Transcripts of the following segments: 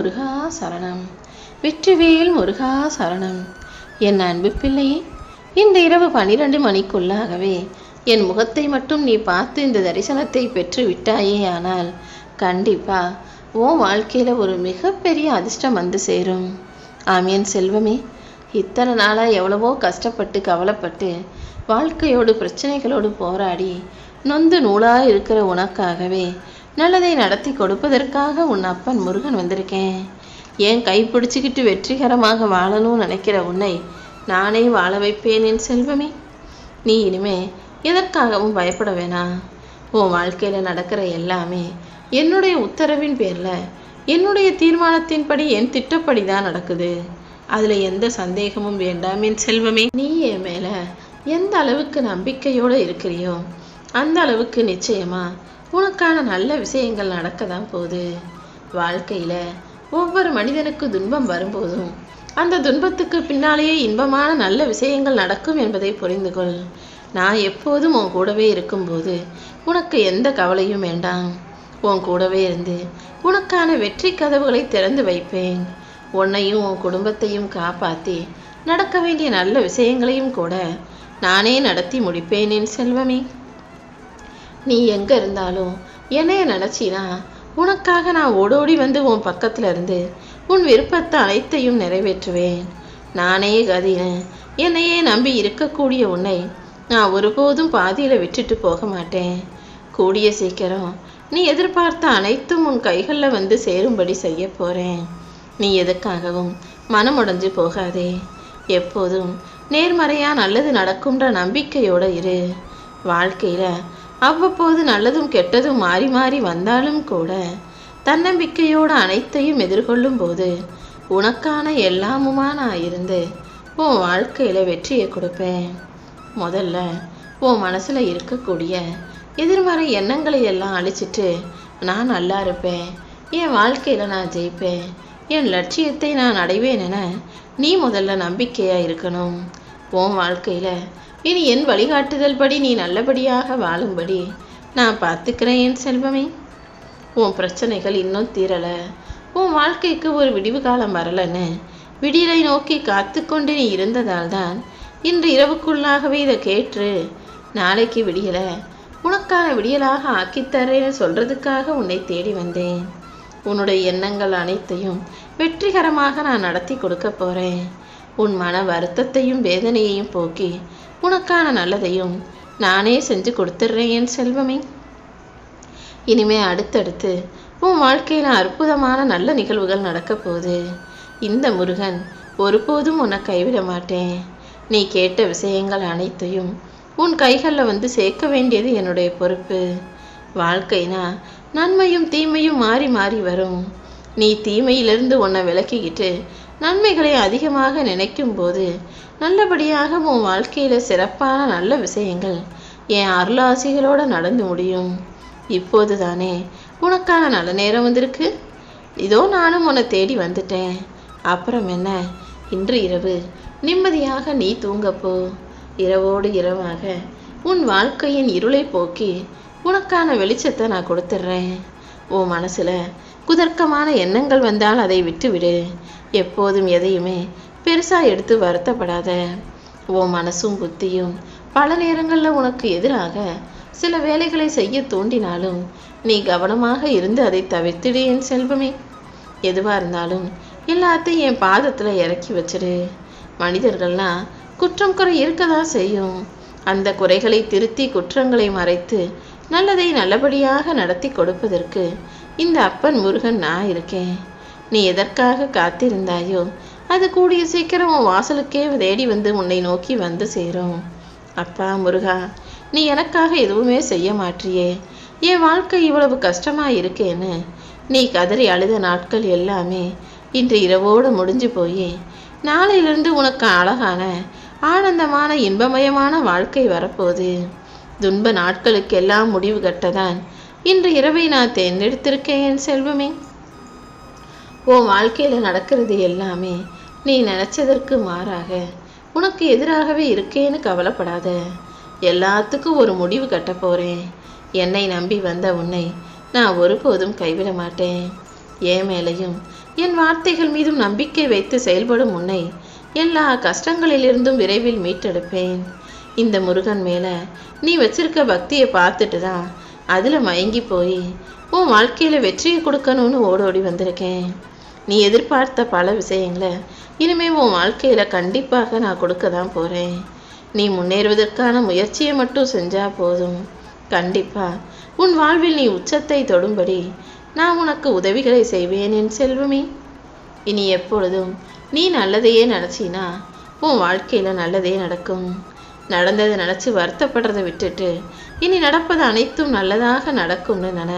முருகா சரணம். வெற்றிவேல் முருகா சரணம். என் அன்பு பிள்ளையே இந்த இரவு பனிரெண்டு மணிக்குள்ளாகவே என் முகத்தை மட்டும் நீ பார்த்து இந்த தரிசனத்தை பெற்று விட்டாயே ஆனால் கண்டிப்பா உன் வாழ்க்கையில ஒரு மிகப்பெரிய அதிர்ஷ்டம் வந்து சேரும். ஆமீன் செல்வமே. இத்தனை நாளா எவ்வளவோ கஷ்டப்பட்டு கவலைப்பட்டு வாழ்க்கையோடு பிரச்சனைகளோடு போராடி நொந்து நூலாக இருக்கிற உனக்காகவே நல்லதை நடத்தி கொடுப்பதற்காக உன் அப்பன் முருகன் வந்திருக்கேன். ஏன் கை பிடிச்சிக்கிட்டு வெற்றிகரமாக வாழணும்னு நினைக்கிற உன்னை நானே வாழ வைப்பேன் என் செல்வமே. நீ இனிமே எதற்காகவும் பயப்பட வேணாம் உன் வாழ்க்கையில் நடக்கிற எல்லாமே என்னுடைய உத்தரவின் பேரில் என்னுடைய தீர்மானத்தின்படி என் திட்டப்படி தான் நடக்குது. அதில் எந்த சந்தேகமும் வேண்டாம் என் செல்வமே. நீ என் மேலே எந்த அளவுக்கு நம்பிக்கையோடு இருக்கிறியோ அந்த அளவுக்கு நிச்சயமா உனக்கான நல்ல விஷயங்கள் நடக்க தான் போகுது. வாழ்க்கையில் ஒவ்வொரு மனிதனுக்கு துன்பம் வரும்போதும் அந்த துன்பத்துக்கு பின்னாலேயே இன்பமான நல்ல விஷயங்கள் நடக்கும் என்பதை புரிந்து கொள் நான் எப்போதும் உன் கூடவே இருக்கும்போது உனக்கு எந்த கவலையும் வேண்டாம். உன் கூடவே இருந்து உனக்கான வெற்றி கதவுகளை திறந்து வைப்பேன். உன்னையும் உன் குடும்பத்தையும் காப்பாற்றி நடக்க வேண்டிய நல்ல விஷயங்களையும் கூட நானே நடத்தி முடிப்பேன் என் செல்வமே. நீ எங்கே இருந்தாலும் என்னைய நினச்சினா உனக்காக நான் ஓடோடி வந்து உன் பக்கத்தில் இருந்து உன் விருப்பத்தை அனைத்தையும் நிறைவேற்றுவேன். நானே கதின்னு என்னையே நம்பி இருக்கக்கூடிய உன்னை நான் ஒருபோதும் பாதியில் விட்டுட்டு போக மாட்டேன். கூடிய சீக்கிரம் நீ எதிர்பார்த்த அனைத்தும் உன் கைகளில் வந்து சேரும்படி செய்ய போகிறேன் நீ எதுக்காகவும் மனமுடைஞ்சு போகாதே. எப்போதும் நேர்மறையா நல்லது நடக்கும்ன்ற நம்பிக்கையோடு இரு. வாழ்க்கையில் அவ்வப்போது நல்லதும் கெட்டதும் மாறி மாறி வந்தாலும் கூட தன்னம்பிக்கையோடு அனைத்தையும் எதிர்கொள்ளும் போது உனக்கான எல்லாமுமா நான் இருந்து உன் வாழ்க்கையில் வெற்றியை கொடுப்பேன். முதல்ல உன் மனசில் இருக்கக்கூடிய எதிர்மறை எண்ணங்களை எல்லாம் அழிச்சிட்டு நான் நல்லா இருப்பேன். என் வாழ்க்கையில் நான் ஜெயிப்பேன். என் லட்சியத்தை நான் அடைவேன் என நீ முதல்ல நம்பிக்கையாக இருக்கணும். உன் வாழ்க்கையில். இனி என் வழிகாட்டுதல் படி நீ நல்லபடியாக வாழும்படி நான் பார்த்துக்கிறேன் என் செல்வமே. உன் பிரச்சனைகள் இன்னும் தீரலை. உன் வாழ்க்கைக்கு ஒரு விடிவு காலம் வரலன்னு விடியலை நோக்கி காத்து கொண்டு நீ இருந்ததால் தான் இன்று இரவுக்குள்ளாகவே இதை கேட்டு நாளைக்கு விடியலை உனக்கான விடியலாக ஆக்கித்தரேன்னு சொல்கிறதுக்காக உன்னை தேடி வந்தேன். உன்னுடைய எண்ணங்கள் அனைத்தையும் வெற்றிகரமாக நான் நடத்தி கொடுக்க போகிறேன் உன் மன வருத்தத்தையும் வேதனையையும் போக்கி உனக்கான நல்லதையும் நானே செஞ்சு கொடுத்துட்றேன் என் செல்வமே. இனிமே அடுத்தடுத்து உன் வாழ்க்கையில அற்புதமான நல்ல நிகழ்வுகள் நடக்க போகுது. இந்த முருகன் ஒருபோதும் உன்னை கைவிட மாட்டேன். நீ கேட்ட விஷயங்கள் அனைத்தையும் உன் கைகளில் வந்து சேர்க்க வேண்டியது என்னுடைய பொறுப்பு. வாழ்க்கைனா நன்மையும் தீமையும் மாறி மாறி வரும். நீ தீமையிலிருந்து உன்னை விலக்கிக்கிட்டு நன்மைகளை அதிகமாக நினைக்கும் போது நல்லபடியாக உன் வாழ்க்கையில சிறப்பான நல்ல விஷயங்கள் என் அருளாசிகளோட நடந்து முடியும். இப்போது தானே உனக்கான நல்ல நேரம் வந்திருக்கு? இதோ நானும் உன்னை தேடி வந்துட்டேன். அப்புறம் என்ன? இன்று இரவு நிம்மதியாக நீ தூங்கப்போ. இரவோடு இரவாக உன் வாழ்க்கையின் இருளை போக்கி உனக்கான வெளிச்சத்தை நான் கொடுத்துட்றேன். உன் மனசில் குதர்க்கமான எண்ணங்கள் வந்தால் அதை விட்டுவிடு. எப்போதும் எதையுமே பெருசாக எடுத்து வருத்தப்படாத. உன் மனசும் புத்தியும் பல நேரங்களில் உனக்கு எதிராக சில வேலைகளை செய்ய தூண்டினாலும் நீ கவனமாக இருந்து அதை தவிர்த்திடு என் செல்வமே. எதுவாக இருந்தாலும் எல்லாத்தையும் என் பாதத்தில் இறக்கி வச்சிடு. மனிதர்கள்லாம் குற்றம் குறை இருக்கதான் செய்யும். அந்த குறைகளை திருத்தி குற்றங்களை மறைத்து நல்லதை நல்லபடியாக நடத்தி கொடுப்பதற்கு இந்த அப்பன் முருகன் நான் இருக்கேன். நீ எதற்காக காத்திருந்தாயோ அது கூடிய சீக்கிரம் உன் வாசலுக்கே தேடி வந்து உன்னை நோக்கி வந்து சேரும். அப்பா முருகா நீ எனக்காக எதுவுமே செய்ய மாற்றியே என் வாழ்க்கை இவ்வளவு கஷ்டமா இருக்கேன்னு. நீ கதறி அழுத நாட்கள் எல்லாமே இன்று இரவோடு முடிஞ்சு போய். நாளையிலிருந்து உனக்கு அழகான ஆனந்தமான இன்பமயமான வாழ்க்கை வரப்போகுது. துன்ப நாட்களுக்கெல்லாம் முடிவு கட்டதான் இன்று இரவை நான் தேர்ந்தெடுத்திருக்கேன் என் செல்வமே. உன் வாழ்க்கையில் நடக்கிறது எல்லாமே நீ நினைச்சதற்கு மாறாக உனக்கு எதிராகவே இருக்கேன்னு கவலைப்படாத. எல்லாத்துக்கும் ஒரு முடிவு கட்ட போறேன். என்னை நம்பி வந்த உன்னை நான் ஒருபோதும் கைவிட மாட்டேன். என் மேலையும் என் வார்த்தைகள் மீதும் நம்பிக்கை வைத்து செயல்படும் உன்னை எல்லா கஷ்டங்களிலிருந்தும் விரைவில் மீட்டெடுப்பேன். இந்த முருகன் மேலே நீ வச்சிருக்க பக்தியை பார்த்துட்டு தான் அதில் மயங்கி போய் உன் வாழ்க்கையில் வெற்றியை கொடுக்கணும்னு ஓடோடி வந்திருக்கேன். நீ எதிர்பார்த்த பல விஷயங்களை இனிமேல் உன் வாழ்க்கையில் கண்டிப்பாக நான் கொடுக்க தான் போகிறேன் நீ முன்னேறுவதற்கான முயற்சியை மட்டும் செஞ்சால் போதும். கண்டிப்பாக உன் வாழ்வில் நீ உச்சத்தை தொடும்படி நான் உனக்கு உதவிகளை செய்வேன் என் செல்வமே. இனி எப்பொழுதும் நீ நல்லதையே நினச்சினா உன் வாழ்க்கையில் நல்லதே நடக்கும். நடந்ததை நினச்சி வருத்தப்படுறதை விட்டுட்டு இனி நடப்பது அனைத்தும் நல்லதாக நடக்கும்னு நன.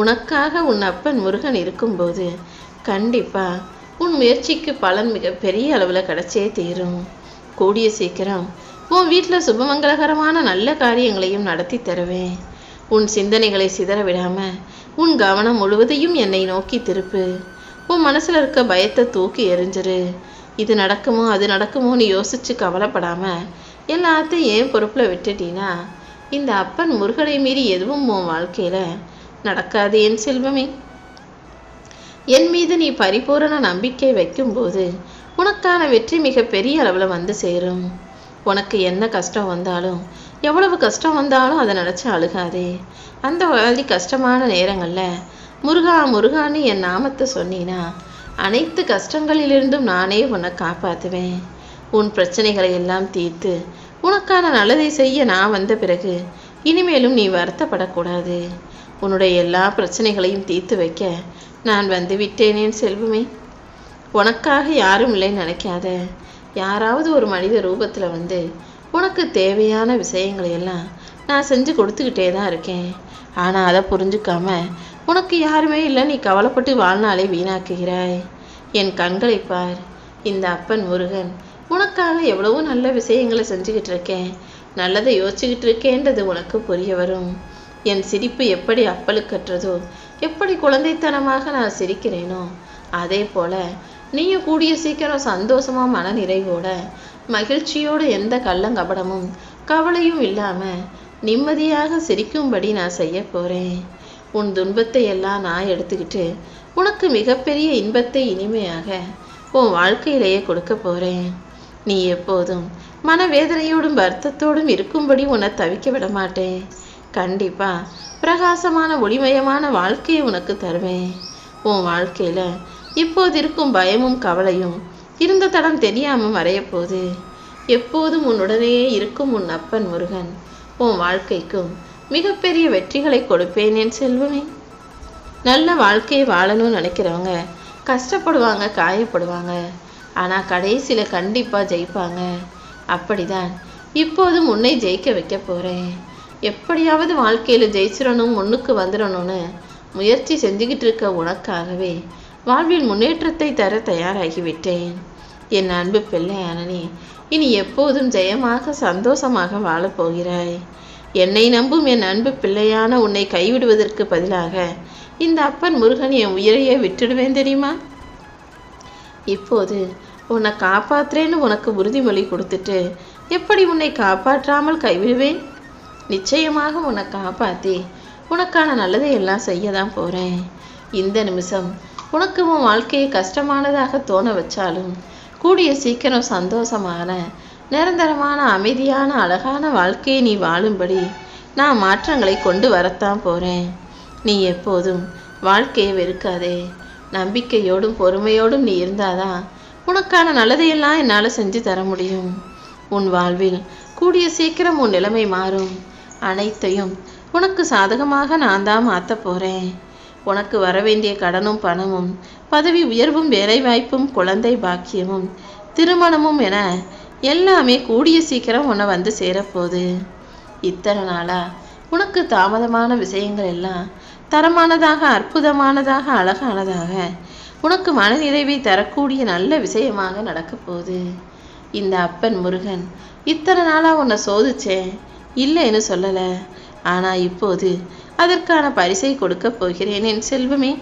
உனக்காக உன் அப்பன் முருகன் இருக்கும்போது கண்டிப்பாக உன் முயற்சிக்கு பலன் மிக பெரிய அளவில் கிடைச்சே தீரும். கூடிய சீக்கிரம் உன் வீட்டில் சுபமங்கலகரமான நல்ல காரியங்களையும் நடத்தி தருவேன். உன் சிந்தனைகளை சிதற விடாம உன் கவனம் முழுவதையும் என்னை நோக்கி திருப்பு. உன் மனசில் இருக்க பயத்தை தூக்கி எறிஞ்சிரு. இது நடக்குமோ அது நடக்குமோன்னு யோசிச்சு கவலைப்படாமல் எல்லாத்தையும் ஏன் பொறுப்பில் விட்டுட்டீன்னா இந்த அப்பன் முருகனை மீறி எதுவும் உன் வாழ்க்கையில் நடக்காது என் செல்வமே. என் மீது நீ பரிபூரண நம்பிக்கை வைக்கும்போது உனக்கான வெற்றி மிக பெரிய அளவில் வந்து சேரும். உனக்கு என்ன கஷ்டம் வந்தாலும் எவ்வளவு கஷ்டம் வந்தாலும் அதை நினச்சி அழுகாதே. அந்த மாதிரி கஷ்டமான நேரங்களில் முருகா முருகான்னு என் நாமத்தை சொன்னீனா அனைத்து கஷ்டங்களிலிருந்தும் நானே உன்னை காப்பாற்றுவேன் உன் பிரச்சனைகளை எல்லாம் தீர்த்து உனக்கான நல்லதை செய்ய நான் வந்த பிறகு இனிமேலும் நீ வருத்தப்படக்கூடாது. உன்னுடைய எல்லா பிரச்சனைகளையும் தீர்த்து வைக்க நான் வந்து விட்டேனேன் செல்வமே. உனக்காக யாரும் இல்லைன்னு நினைக்காத. யாராவது ஒரு மனித ரூபத்தில் வந்து உனக்கு தேவையான விஷயங்களை எல்லாம் நான் செஞ்சு கொடுத்துக்கிட்டே தான் இருக்கேன். ஆனால் அதை புரிஞ்சுக்காம உனக்கு யாருமே இல்லை நீ கவலைப்பட்டு வாழ்நாளை வீணாக்குகிறாய். என் கண்களை பார் இந்த அப்பன் முருகன் உனக்காக எவ்வளவோ நல்ல விஷயங்களை செஞ்சுக்கிட்டு இருக்கேன் நல்லதை யோசிச்சுக்கிட்டு இருக்கேன்றது உனக்கு புரிய வரும். என் சிரிப்பு எப்படி அப்பலுக்கற்றதோ எப்படி குழந்தைத்தனமாக நான் சிரிக்கிறேனோ அதே போல நீயும் கூடிய சீக்கிரம் சந்தோஷமா மன நிறைவோட மகிழ்ச்சியோடு எந்த கள்ளங்கபடமும் கவலையும் இல்லாம நிம்மதியாக சிரிக்கும்படி நான் செய்ய போறேன். உன் துன்பத்தை எல்லாம் நான் எடுத்துக்கிட்டு உனக்கு மிகப்பெரிய இன்பத்தை இனிமையாக உன் வாழ்க்கையிலேயே கொடுக்க போறேன். நீ எப்போதும் மனவேதனையோடும் வருத்தத்தோடும் இருக்கும்படி உன்னை தவிக்க விட மாட்டேன் கண்டிப்பா பிரகாசமான ஒளிமயமான வாழ்க்கையை உனக்கு தருவேன். உன் வாழ்க்கையில இப்போது இருக்கும் பயமும் கவலையும் இருந்த தடம் தெரியாம மறையப்போது எப்போதும் உன்னுடனேயே இருக்கும் உன் அப்பன் முருகன் உன் வாழ்க்கைக்கும் மிகப்பெரிய வெற்றிகளை கொடுப்பேன் என் செல்வமே. நல்ல வாழ்க்கையை வாழணும்னு நினைக்கிறவங்க கஷ்டப்படுவாங்க காயப்படுவாங்க. ஆனால் கடைசியில் கண்டிப்பாக ஜெயிப்பாங்க. அப்படிதான். இப்போதும் உன்னை ஜெயிக்க வைக்க போகிறேன் எப்படியாவது வாழ்க்கையில் ஜெயிச்சிடணும் முன்னுக்கு வந்துடணும்னு முயற்சி செஞ்சுக்கிட்டு இருக்க உனக்காகவே வாழ்வில் முன்னேற்றத்தை தர தயாராகிவிட்டேன். என் அன்பு பிள்ளை அனனி இனி எப்போதும் ஜெயமாக சந்தோஷமாக வாழப்போகிறாய் என்னை நம்பும் என் அன்பு பிள்ளையான உன்னை கைவிடுவதற்கு பதிலாக இந்த அப்பன் முருகன் என் உயிரையே விட்டுடுவேன் தெரியுமா? இப்போது உன்னை காப்பாற்றுறேன்னு உனக்கு உறுதிமொழி கொடுத்துட்டு எப்படி உன்னை காப்பாற்றாமல் கைவிடுவேன்? நிச்சயமாக உன்னை காப்பாற்றி உனக்கான நல்லதை எல்லாம் செய்ய தான் போகிறேன் இந்த நிமிஷம் உனக்கு உன் வாழ்க்கையை கஷ்டமானதாக தோண வச்சாலும் கூடிய சீக்கிரம் சந்தோஷமான நிரந்தரமான அமைதியான அழகான வாழ்க்கையை நீ வாழும்படி நான் மாற்றங்களை கொண்டு வரத்தான் போகிறேன் நீ எப்போதும் வாழ்க்கையை வெறுக்காதே. நம்பிக்கையோடும் பொறுமையோடும் நீ இருந்தாதான் உனக்கான நல்லதையெல்லாம் என்னால் செஞ்சு தர முடியும். உன் வாழ்வில் கூடிய சீக்கிரம் உன் நிலைமை மாறும். அனைத்தையும் உனக்கு சாதகமாக நான் தான் மாற்ற போகிறேன் உனக்கு வர வேண்டிய கடனும் பணமும் பதவி உயர்வும் வேலைவாய்ப்பும் குழந்தை பாக்கியமும் திருமணமும் என எல்லாமே கூடிய சீக்கிரம் உன்னை வந்து சேரப்போகுது இத்தனை நாளாக உனக்கு தாமதமான விஷயங்கள் எல்லாம் தரமானதாக அற்புதமானதாக அழகானதாக உனக்கு மன நிறைவை தரக்கூடிய நல்ல விஷயமாக நடக்க போகுது. இந்த அப்பன் முருகன் இத்தனை நாளாக உன்னை சோதிச்சேன். இல்லைன்னு சொல்லலை. ஆனால் இப்போது அதற்கான பரிசை கொடுக்க போகிறேன் என் செல்வமே.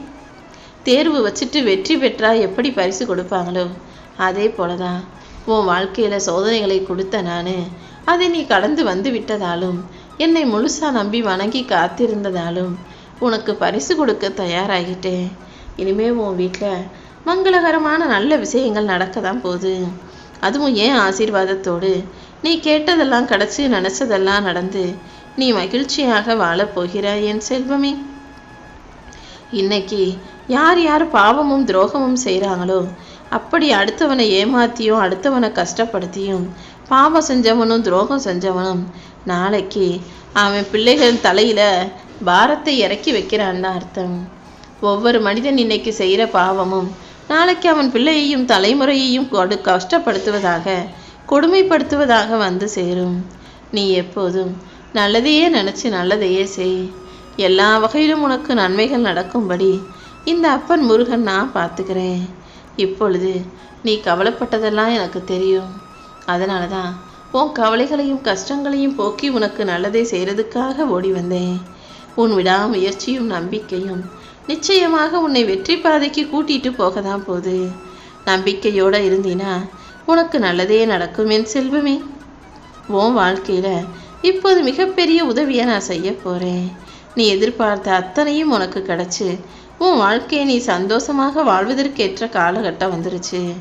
தேர்வு வச்சுட்டு வெற்றி பெற்றா எப்படி பரிசு கொடுப்பாங்களோ? அதே போல தான் உன் வாழ்க்கையில் சோதனைகளை கொடுத்த நான் அதை நீ கடந்து வந்து விட்டதாலும் என்னை முழுசாக நம்பி வணங்கி காத்திருந்ததாலும் உனக்கு பரிசு கொடுக்க தயாராகிட்டேன். இனிமே உன் வீட்டில் மங்களகரமான நல்ல விஷயங்கள் நடக்க தான் போகுது. அதுவும் ஏன் ஆசீர்வாதத்தோடு? நீ கேட்டதெல்லாம் கிடச்சி நினச்சதெல்லாம் நடந்து நீ மகிழ்ச்சியாக வாழப் என் செல்வமே. இன்னைக்கு யார் யார் பாவமும் துரோகமும் செய்கிறாங்களோ அப்படி அடுத்தவனை ஏமாத்தியும் அடுத்தவனை கஷ்டப்படுத்தியும் பாவம் செஞ்சவனும் துரோகம் செஞ்சவனும் நாளைக்கு அவன் பிள்ளைகள் தலையில பாரத்தை இறக்கி வைக்கிறான்னு அர்த்தம். ஒவ்வொரு மனிதன் இன்னைக்கு செய்கிற பாவமும் நாளைக்கு அவன் பிள்ளையையும் தலைமுறையையும் கொடு கஷ்டப்படுத்துவதாக கொடுமைப்படுத்துவதாக வந்து சேரும். நீ எப்போதும் நல்லதையே நினச்சி நல்லதையே செய். எல்லா வகையிலும் உனக்கு நன்மைகள் நடக்கும்படி இந்த அப்பன் முருகன் நான் பார்த்துக்கிறேன். இப்பொழுது நீ கவலைப்பட்டதெல்லாம் எனக்கு தெரியும். அதனால தான் உன் கவலைகளையும் கஷ்டங்களையும் போக்கி உனக்கு நல்லதை செய்கிறதுக்காக ஓடி வந்தேன். உன் விடாமுயற்சியும் நம்பிக்கையும் நிச்சயமாக உன்னை வெற்றி பாதைக்கு கூட்டிட்டு போக தான் போகுது. நம்பிக்கையோட இருந்தினா உனக்கு நல்லதே நடக்கும் என் செல்வமே. உன் வாழ்க்கையில இப்போது மிகப்பெரிய உதவியை நான் செய்ய போறேன். நீ எதிர்பார்த்த அத்தனையும் உனக்கு கிடைச்சு உன் வாழ்க்கையை நீ சந்தோஷமாக வாழ்வதற்கேற்ற காலகட்டம் வந்துருச்சு.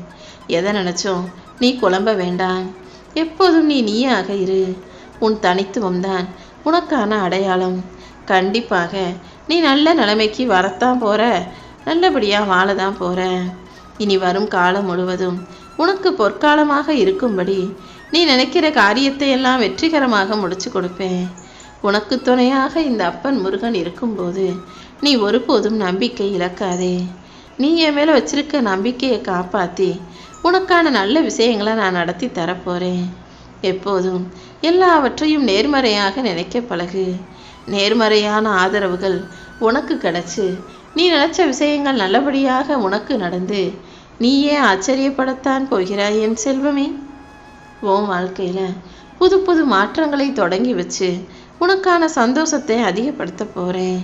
எதை நினைச்சோம்? நீ குழம்ப வேண்டாம். எப்போதும் நீ நீயாக இரு. உன் தனித்துவம் தான் உனக்கான அடையாளம். கண்டிப்பாக. நீ நல்ல நிலைமைக்கு வரத்தான் போற. நல்லபடியாக வாழ தான் போற. இனி வரும் காலம் முழுவதும் உனக்கு பொற்காலமாக இருக்கும்படி நீ நினைக்கிற காரியத்தை எல்லாம் வெற்றிகரமாக முடிச்சு கொடுப்பேன். உனக்கு துணையாக இந்த அப்பன் முருகன் இருக்கும்போது நீ ஒருபோதும் நம்பிக்கை இழக்காதே. நீ என் மேலே வச்சிருக்க நம்பிக்கையை காப்பாற்றி உனக்கான நல்ல விஷயங்களை நான் நடத்தி தரப்போகிறேன் எப்போதும் எல்லாவற்றையும் நேர்மறையாக நினைக்க பழகு. நேர்மறையான ஆதரவுகள் உனக்கு கிடைச்சு நீ நினச்ச விஷயங்கள் நல்லபடியாக உனக்கு நடந்து நீயே ஆச்சரியப்படத்தான் போகிறாய் என் செல்வமே. உன் வாழ்க்கையில் புது புது மாற்றங்களை தொடங்கி வச்சு உனக்கான சந்தோஷத்தை அதிகப்படுத்த போகிறேன்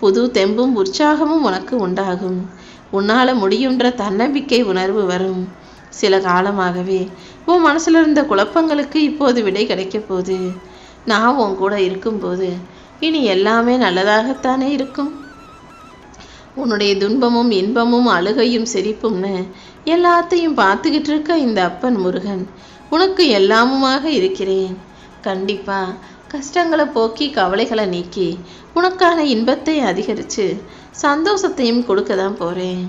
புது தெம்பும் உற்சாகமும் உனக்கு உண்டாகும். உன்னால் முடியுன்ற தன்னம்பிக்கை உணர்வு வரும். சில காலமாகவே உன் மனசில் இருந்த குழப்பங்களுக்கு இப்போது விடை கிடைக்க போகுது. நான் உன் கூட இருக்கும்போது இனி எல்லாமே நல்லதாகத்தானே இருக்கும். உன்னுடைய துன்பமும் இன்பமும் அழுகையும் சிரிப்பும்னு எல்லாத்தையும் பார்த்துக்கிட்டு இருக்க இந்த அப்பன் முருகன். உனக்கு எல்லாமுமாக இருக்கிறேன். கண்டிப்பா கஷ்டங்களை போக்கி கவலைகளை நீக்கி உனக்கான இன்பத்தை அதிகரித்து சந்தோஷத்தையும் கொடுக்க தான் போகிறேன்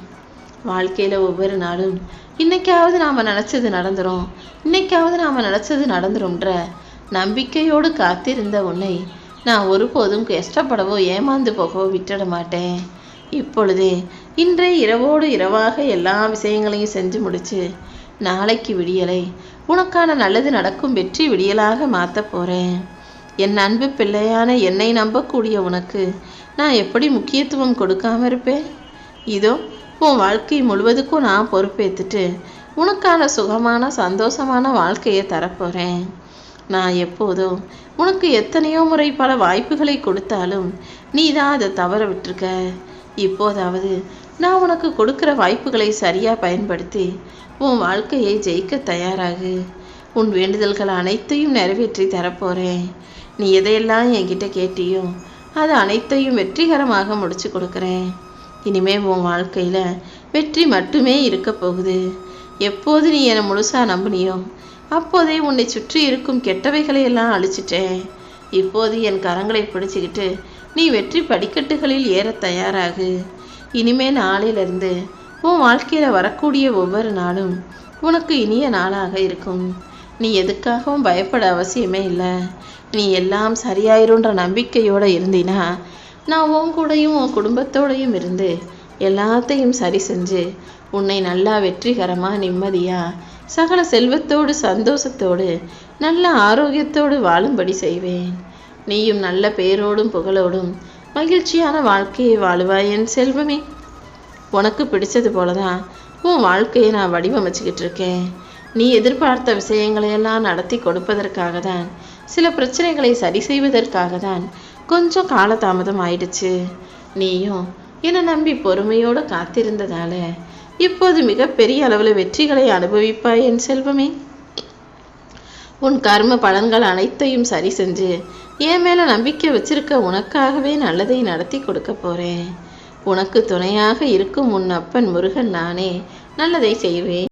வாழ்க்கையில் ஒவ்வொரு நாளும் இன்னைக்காவது நாம் நினச்சது நடந்துரும். இன்னைக்காவது நாம் நினச்சது நடந்துரும்ன்ற நம்பிக்கையோடு காத்திருந்த உன்னை நான் ஒருபோதும் கஷ்டப்படவோ ஏமாந்து போகவோ விட்டுட மாட்டேன். இப்பொழுதே இன்றைய இரவோடு இரவாக எல்லா விஷயங்களையும் செஞ்சு முடிச்சு நாளைக்கு விடியலை உனக்கான நல்லது நடக்கும் வெற்றி விடியலாக மாற்ற போகிறேன் என் அன்பு பிள்ளையான என்னை நம்பக்கூடிய உனக்கு நான் எப்படி முக்கியத்துவம் கொடுக்காம இருப்பேன்? இதோ உன் வாழ்க்கை முழுவதுக்கும் நான் பொறுப்பேற்றுட்டு உனக்கான சுகமான சந்தோஷமான வாழ்க்கையை தரப்போகிறேன் நான் எப்போதும் உனக்கு எத்தனையோ முறை பல வாய்ப்புகளை கொடுத்தாலும் நீ தான் அதை தவற விட்டுருக்க. இப்போதாவது நான் உனக்கு கொடுக்குற வாய்ப்புகளை சரியாக பயன்படுத்தி உன் வாழ்க்கையை ஜெயிக்க தயாராகு. உன் வேண்டுதல்கள் அனைத்தையும் நிறைவேற்றி தரப்போகிறேன் நீ எதையெல்லாம் என்கிட்ட கேட்டியோ அது அனைத்தையும் வெற்றிகரமாக முடிச்சு கொடுக்குறேன். இனிமே உன் வாழ்க்கையில் வெற்றி மட்டுமே இருக்க போகுது. எப்போது நீ என்னை முழுசாக நம்பினியோ அப்போதே உன்னை சுற்றி இருக்கும் கெட்டவைகளை எல்லாம் அழிச்சிட்டேன். இப்போது என் கரங்களை பிடிச்சிக்கிட்டு நீ வெற்றி படிக்கட்டுகளில் ஏற தயாராகு. இனிமே நாளிலிருந்து உன் வாழ்க்கையில் வரக்கூடிய ஒவ்வொரு நாளும் உனக்கு இனிய நாளாக இருக்கும். நீ எதுக்காகவும் பயப்பட அவசியமே இல்லை. நீ எல்லாம் சரியாயிருன்ற நம்பிக்கையோடு இருந்தினா நான் உன் கூடயும் உன் குடும்பத்தோடையும் இருந்து எல்லாத்தையும் சரி செஞ்சு உன்னை நல்லா வெற்றிகரமாக நிம்மதியாக சகல செல்வத்தோடு சந்தோஷத்தோடு நல்ல ஆரோக்கியத்தோடு வாழும்படி செய்வேன். நீயும் நல்ல பேரோடும் புகழோடும் மகிழ்ச்சியான வாழ்க்கையை வாழுவாய் என் செல்வமே. உனக்கு பிடிச்சது போல தான் உன் வாழ்க்கையை நான் வடிவமைச்சுக்கிட்டு இருக்கேன். நீ எதிர்பார்த்த விஷயங்களையெல்லாம் நடத்தி கொடுப்பதற்காக தான் சில பிரச்சனைகளை சரி செய்வதற்காக தான் கொஞ்சம் காலதாமதம் ஆயிடுச்சு. நீயும் என்னை நம்பி பொறுமையோடு காத்திருந்ததால இப்போது மிகப்பெரிய அளவில் வெற்றிகளை அனுபவிப்பாய் என் செல்வமே. உன் கர்ம பலன்கள் அனைத்தையும் சரி செஞ்சு என் மேல நம்பிக்கை வச்சிருக்க உனக்காகவே நல்லதை நடத்தி கொடுக்க போறேன். உனக்கு துணையாக இருக்கும் உன் அப்பன் முருகன் நானே நல்லதை செய்வேன்.